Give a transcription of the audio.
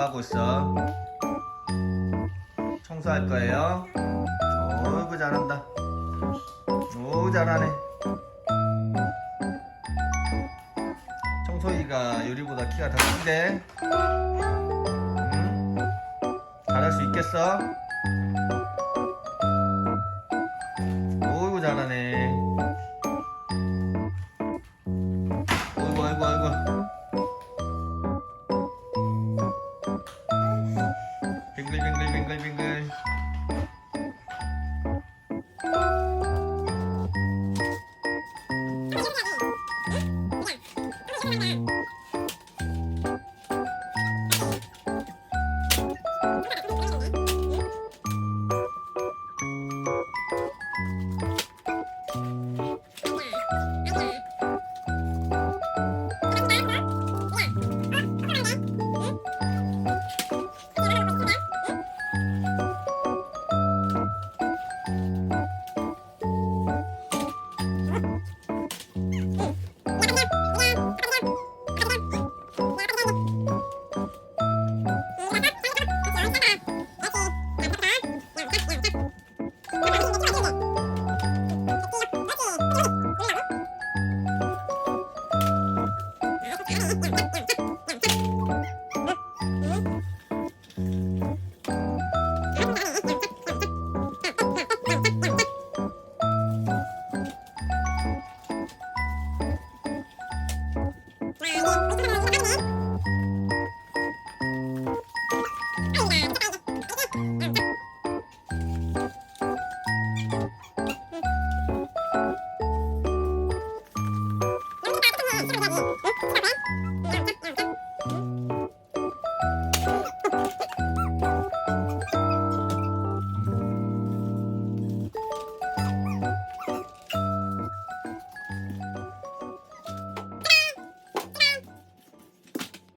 하고 있어? 청소할 거예요? 어이구 잘한다. 오 잘하네. 청소기가 유리보다 키가 더 큰데. 응? 잘할 수 있겠어? 어이구 잘하네. 어이구 어이구 어이구. ไปเป็นไง 大肠